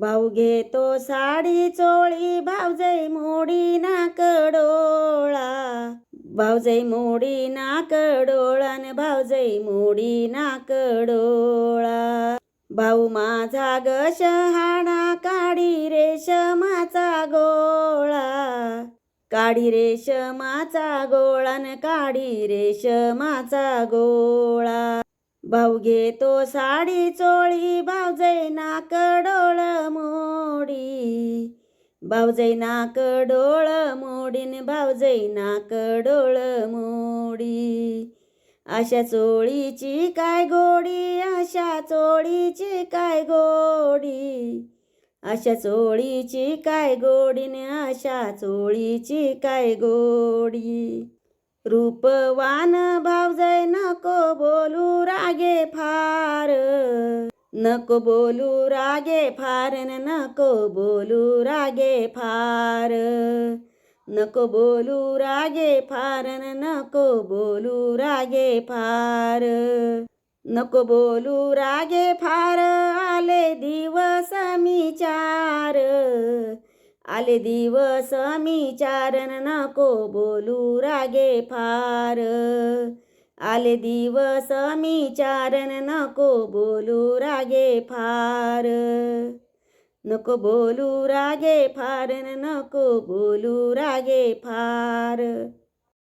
भाऊ घेतो साडी चोळी भावजई मोडी नाकडोळा भावजई मोडी नाक डोळा न भावजई मोडी नाकडोळा भाऊ माझा ग शहाणा काढी रेशमाचा गोळा. काढी रेशमाचा गोळा न काढी रेशमाचा गोळा. भाऊ घेतो साडी चोळी भावजई नाक मोडी. भावजई नाक मोडीन भावजई नाक मोडी. अशा चोळीची काय गोडी अशा चोळीची काय गोडी. अशा चोळीची काय गोडीन अशा चोळीची काय गोडी. रूपवान भावजय नको बोलू रागे फार. नको बोलू रागे फार नको बोलू रागे फार. नको बोलू रागे फार नको बोलू रागे फार. नको बोलू रागे फार आले दिवस मी चार. आले दिवस मी चारण नको बोलू रागे फार. आले दिवस मी चारण नको बोलू रागे फार. नको बोलू रागे फार नको बोलू रागे फार.